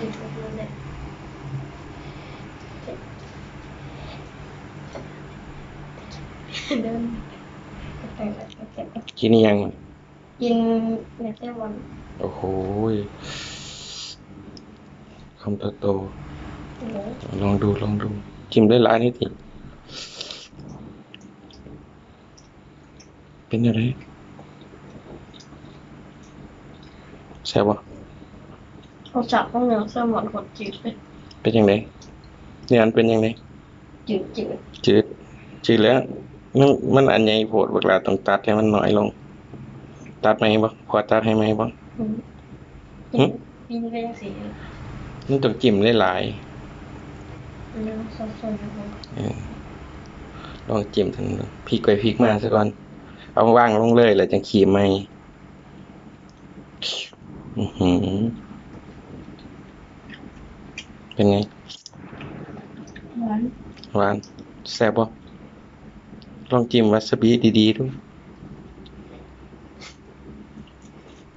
อยู่ตรงนั้นแหละเดินไปไปไปไปกินอิหยังกินเนื้อแซลมอนโอ้โหยคำโตเลยๆลองดูลองดูจิ้มได้หลายนิดสิเป็นอะไรแซ่บบ่ เขาจับต้องเนื้อแซลมอนหดจืดเลยเป็นยังไงเนี่ยอันเป็นยังไงจืดจืดจืดจืดแล้วมันมันอันใหญ่โพดเวลาต้องตัดให้มันน้อยลง ตัดไหมบ่พอตัดให้ไหมบ่อืมหึกินไปยังสีมันต้องจิ้มหลายเนื้อสดๆนะครับๆเออลองจิ้มทั้งนั้นพริกไปพริกมาซะก่อน เอาวางลงเลยแล้วจังขีมไหมอือหือ เป็นไง หวานหวาน แซ่บบ่ลองจิ้มวาซาบิดีๆดู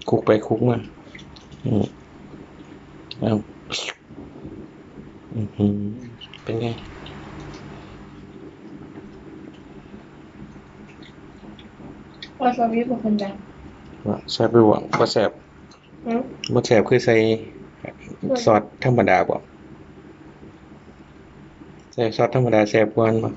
คลุกไปคลุกมาอืมเอาอือหือเป็นไง วาซาบิเป็นคนดังว่าแซ่บหรือบ่บ่แซ่บอืม บ่แซ่บคือใส่ซอสธรรมดาบ่ ใส่ซอสธรรมดาแซ่บกว่าบ่